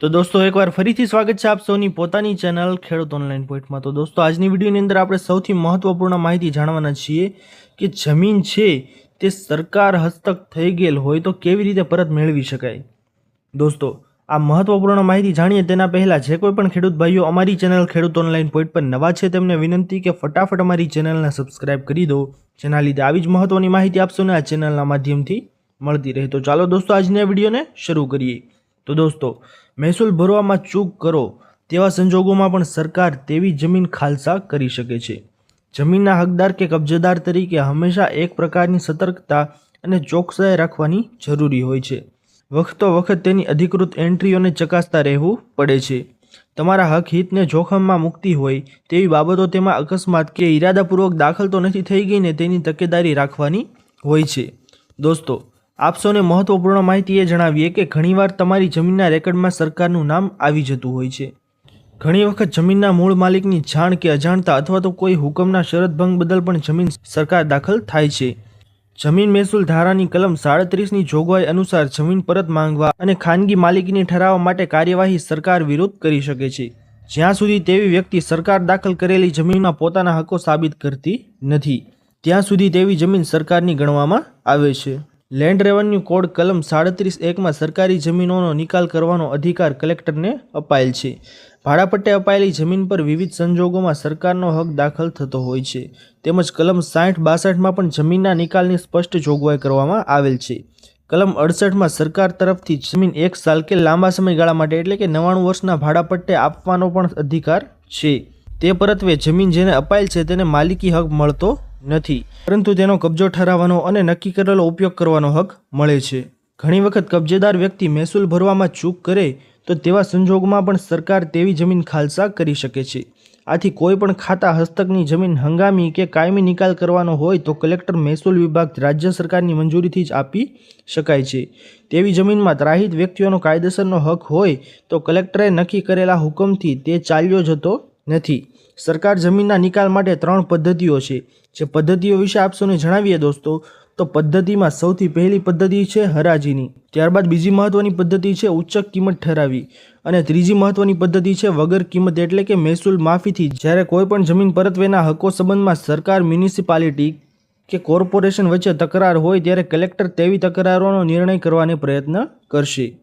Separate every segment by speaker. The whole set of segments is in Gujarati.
Speaker 1: તો દોસ્તો, એકવાર ફરીથી સ્વાગત છે આપ સૌની પોતાની ચેનલ ખેડૂત ઓનલાઈન પોઈન્ટમાં તો દોસ્તો, આજની વિડીયોની અંદર આપણે સૌથી મહત્વપૂર્ણ માહિતી જાણવાના છીએ કે જમીન છે તે સરકાર હસ્તક થઈ ગયેલ હોય તો કેવી રીતે પરત મેળવી શકાય? દોસ્તો, આ મહત્વપૂર્ણ માહિતી જાણીએ તેના પહેલાં જે કોઈ પણ ખેડૂત ભાઈઓ અમારી ચેનલ ખેડૂત ઓનલાઈન પોઈન્ટ પર નવા છે, તેમને વિનંતી કે ફટાફટ અમારી ચેનલને સબસ્ક્રાઇબ કરી દો. જેના લીધે આવી જ મહત્વની માહિતી આપશોને આ ચેનલના માધ્યમથી મળતી રહે. તો ચાલો દોસ્તો, આજની વિડીયોને શરૂ કરીએ. તો દોસ્તો, મહેસૂલ ભરવામાં ચૂક કરો તેવા સંજોગોમાં પણ સરકાર તેવી જમીન ખાલસા કરી શકે છે. જમીનના હકદાર કે કબજેદાર તરીકે હંમેશા એક પ્રકારની સતર્કતા અને ચોકસાઈ રાખવાની જરૂરી હોય છે. વખતો વખત તેની અધિકૃત એન્ટ્રીઓને ચકાસતા રહેવું પડે છે. તમારા હક હિતને જોખમમાં મુક્તિ હોય તેવી બાબતો તેમાં અકસ્માત કે ઈરાદાપૂર્વક દાખલ તો નથી થઈ ગઈ ને તેની તકેદારી રાખવાની હોય છે. દોસ્તો આપ સૌને મહત્વપૂર્ણ માહિતી એ જણાવીએ કે ઘણીવાર તમારી જમીનના રેકર્ડમાં સરકારનું નામ આવી જતું હોય છે. ઘણી વખત જમીનના મૂળ માલિકની જાણ કે અજાણતા અથવા તો કોઈ હુકમના શરત ભંગ બદલ પણ જમીન સરકાર દાખલ થાય છે. જમીન મહેસૂલ ધારાની કલમ સાડત્રીસની જોગવાઈ અનુસાર જમીન પરત માંગવા અને ખાનગી માલિકીને ઠરાવવા માટે કાર્યવાહી સરકાર વિરોધ કરી શકે છે. જ્યાં સુધી તેવી વ્યક્તિ સરકાર દાખલ કરેલી જમીનમાં પોતાના હકો સાબિત કરતી નથી, ત્યાં સુધી તેવી જમીન સરકારની ગણવામાં આવે છે. લેન્ડ રેવન્યુ કોડ કલમ સાડત્રીસ એકમાં સરકારી જમીનોનો નિકાલ કરવાનો અધિકાર કલેક્ટરને અપાયેલ છે. ભાડાપટ્ટે અપાયેલી જમીન પર વિવિધ સંજોગોમાં સરકારનો હક દાખલ થતો હોય છે. તેમજ કલમ સાઠ બાસઠમાં પણ જમીનના નિકાલની સ્પષ્ટ જોગવાઈ કરવામાં આવેલ છે. કલમ અડસઠમાં સરકાર તરફથી જમીન એક સાલ કે લાંબા સમયગાળા માટે એટલે કે નવ્વાણું વર્ષના ભાડાપટ્ટે આપવાનો પણ અધિકાર છે. તે પરત્વે જમીન જેને અપાયેલ છે તેને માલિકી હક મળતો નથી. પરંતુ તેનો કબજો ઠરાવવાનો અને નક્કી કરેલો ઉપયોગ કરવાનો હક મળે છે. ઘણી વખત કબજેદાર વ્યક્તિ મહેસૂલ ભરવામાં ચૂક કરે તો તેવા સંજોગોમાં પણ સરકાર તેવી જમીન ખાલસા કરી શકે છે. આથી કોઈ પણ ખાતા હસ્તકની જમીન હંગામી કે કાયમી નિકાલ કરવાનો હોય તો કલેક્ટર મહેસૂલ વિભાગ રાજ્ય સરકારની મંજૂરીથી જ આપી શકાય છે. તેવી જમીનમાં ત્રાહિત વ્યક્તિઓનો કાયદેસરનો હક હોય તો કલેક્ટરે નક્કી કરેલા હુકમથી તે ચાલ્યો જતો નથી. સરકાર જમીનના નિકાલ માટે ત્રણ પદ્ધતિઓ છે. જે પદ્ધતિઓ વિશે આપ સૌને જણાવીએ દોસ્તો, તો પદ્ધતિમાં સૌથી પહેલી પદ્ધતિ છે હરાજીની. ત્યારબાદ બીજી મહત્વની પદ્ધતિ છે ઉચ્ચ કિંમત ઠરાવી. અને ત્રીજી મહત્વની પદ્ધતિ છે વગર કિંમત એટલે કે મહેસૂલ માફીથી. જ્યારે કોઈપણ જમીન પરત્વેના હકો સંબંધમાં સરકાર, મ્યુનિસિપાલિટી કે કોર્પોરેશન વચ્ચે તકરાર હોય ત્યારે કલેક્ટર તેવી તકરારોનો નિર્ણય કરવાને પ્રયત્ન કરશે.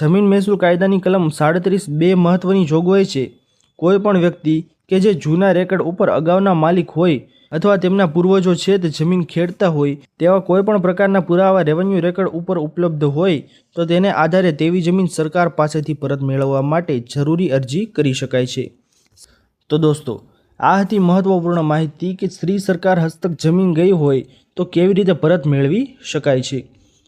Speaker 1: જમીન મહેસૂલ કાયદાની કલમ સાડત્રીસ બે મહત્વની જોગવાઈ છે. કોઈ પણ વ્યક્તિ કે જે જૂના રેકર્ડ ઉપર અગાઉના માલિક હોય અથવા તેમના પૂર્વજો છે તે જમીન ખેડતા હોય, તેવા કોઈ પણ પ્રકારના પુરાવા રેવન્યુ રેકર્ડ ઉપર ઉપલબ્ધ હોય, તો તેને આધારે તેવી જમીન સરકાર પાસેથી પરત મેળવવા માટે જરૂરી અરજી કરી શકાય છે. તો દોસ્તો, આ હતી મહત્વપૂર્ણ માહિતી કે સ્ત્રી સરકાર હસ્તક જમીન ગઈ હોય તો કેવી રીતે પરત મેળવી શકાય છે?